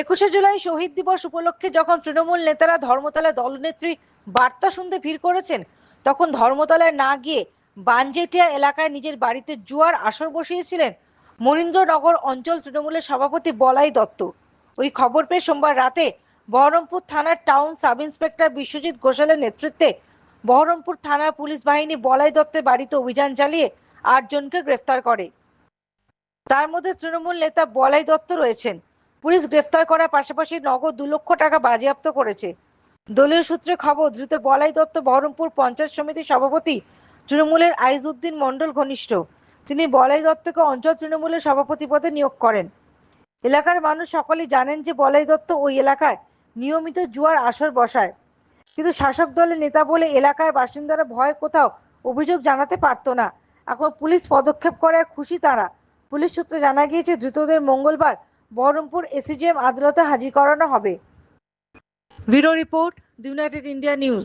একুশে জুলাই শহীদ দিবস উপলক্ষে যখন তৃণমূল নেতারা ধর্মতলায় দলনেত্রী বার্তা শুনতে ভিড় করেছেন, তখন ধর্মতলায় না গিয়ে বানজেটিয়া এলাকায় নিজের বাড়িতে জুয়ার আসর বসিয়েছিলেন মনীন্দ্রনগর অঞ্চল তৃণমূলের সভাপতি বলাই দত্ত। ওই খবর পেয়ে সোমবার রাতে বহরমপুর থানার টাউন সাব ইন্সপেক্টর বিশ্বজিৎ ঘোষালের নেতৃত্বে বহরমপুর থানার পুলিশ বাহিনী বলাই দত্তের বাড়িতে অভিযান চালিয়ে আটজনকে গ্রেফতার করে। তার মধ্যে তৃণমূল নেতা বলাই দত্ত রয়েছেন। পুলিশ গ্রেফতার করার পাশাপাশি নগদ দু লক্ষ টাকা বাজেয়াপ্ত করেছে। দলীয় সূত্রে খবর দ্রুত বলাই দত্ত বহরমপুর পঞ্চায়েত সমিতির সভাপতি তৃণমূলের আইজউদ্দিন মণ্ডল ঘনিষ্ঠ। তিনি বলাই দত্তকে অঞ্চল তৃণমূলের সভাপতি পদে নিয়োগ করেন। এলাকার মানুষ সকলেই জানেন যে বলাই দত্ত ওই এলাকায় নিয়মিত জুয়ার আসর বসায়। কিন্তু শাসক দলের নেতা বলে এলাকার বাসিন্দারা ভয় কোথাও অভিযোগ জানাতে পারতো না। এখন পুলিশ পদক্ষেপ করায় খুশি তারা। পুলিশ সূত্রে জানা গিয়েছে, ধৃতদের মঙ্গলবার বহরমপুর এসিজিএম আদালতে হাজির করানো হবে। Bureau report United India news.